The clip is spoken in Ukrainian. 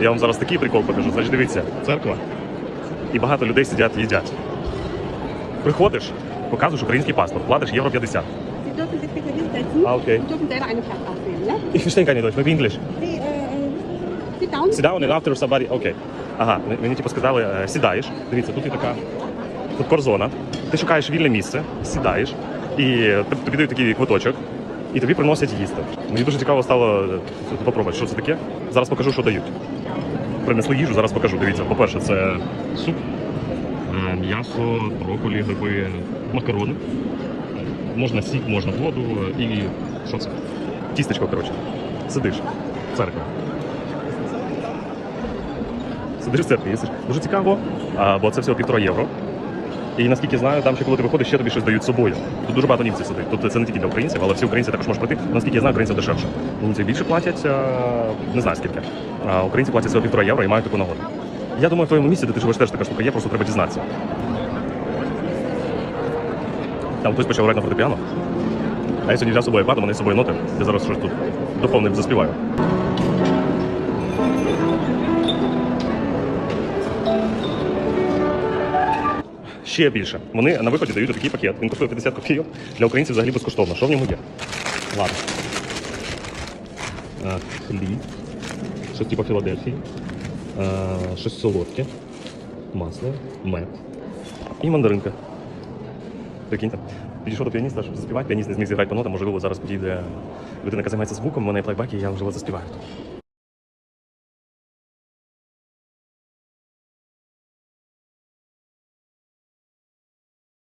Я вам зараз такий прикол покажу. Значить, дивіться, церква. І багато людей сидять, їдять. Приходиш, показуєш український паспорт, платиш євро 50. Sie dürfen sich bitte hinsetzen. Ah, okay. Ich verstehe keine Deutsch, maybe English. Sit down. And after somebody... Окей. Ага, мені типу сказали, е, сідаєш. Дивіться, тут є така тут корзона. Ти шукаєш вільне місце, сідаєш, і т- тобі дають такий квиточок, і тобі приносять їсти. Мені дуже цікаво стало е, попробувати, що це таке. Зараз покажу, що дають. Принесли їжу, зараз покажу. Дивіться, по-перше, це суп, м'ясо, брокколі, гриби, макарони. Можна сік, можна воду і що це? Тістечко, коротше. Сидиш. Церква. Сидиш в церкві, їсиш. Дуже цікаво, бо це всього півтора євро. І наскільки знаю, там ще коли ти виходиш, ще тобі щось дають з собою. Тут дуже багато німців сидить. Тут це не тільки для українців, але всі українці також можуть прийти. Наскільки я знаю, українців дешевше. Німці більше платять, а, не знаю скільки. А українці платять всього півтора євро і мають таку нагоду. Я думаю, в твоєму місці, де ти живеш, теж така штука є, просто треба дізнатися. Там хтось почав грати на фортепіано. А я сьогодні взяв з собою у мене з собою ноти. Я зараз щось тут доповнив заспіваю. Ще більше. Вони на виході дають такий пакет. Він коштує 50 копійок. Для українців взагалі безкоштовно. Що в ньому є? Ладно. Хліб. Щось типу Філадельфії. Щось солодке. Масло, мед. І мандаринка. Прикиньте. Підійшов до піаніста, щоб заспівати. Піаніст не зміг зіграти по нотам. Можливо, зараз підійде людина, яка займається звуком, мене є і я можливо заспіваю.